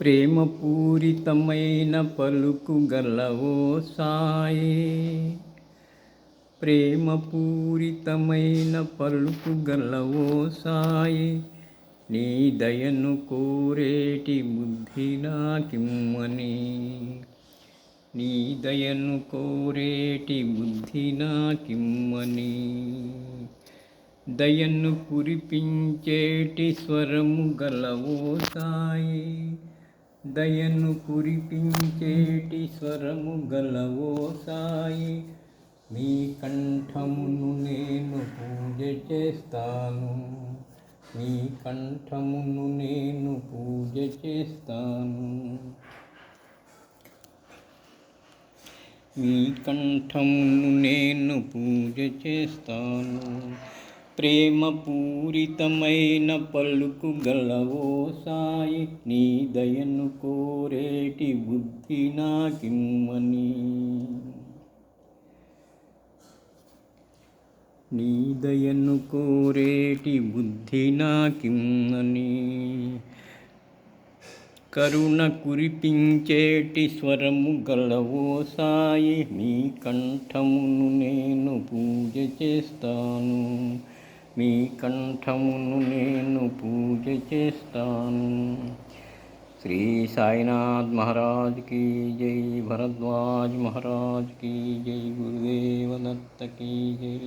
ప్రేమపూరితమైన పలుకు గలవో సాయి. ప్రేమపూరితమైన పలుకు గలవో సాయి. నీ దయను కోరేటి బుద్ధి నాకిమ్మని. నీ దయను కోరేటి బుద్ధి నాకిమ్మని. దయను కురిపించేటి స్వరము గలవో సాయి. దయను కురిపించేటి స్వరము గలవో సాయి. మీ కంఠమును నేను పూజ చేస్తాను. మీ కంఠమును నేను పూజ చేస్తాను. మీ కంఠమును నేను పూజ చేస్తాను. ప్రేమపూరితమైన పలుకు గలవో సాయి నీ దయను కోరేటి బుద్ధి నాకిమ్మని. నీ దయను కోరేటి బుద్ధి నాకిమ్మని. కరుణ కురిపించేటి స్వరము గలవో సాయి నీ కంఠమును నేను పూజ చేస్తాను. మీ కంఠమును నేను పూజ చేస్తాను శ్రీ సాయినాథ్ మహారాజ్ की जय भरद्वाज महाराज की जय गुरुदेव दत्त की जय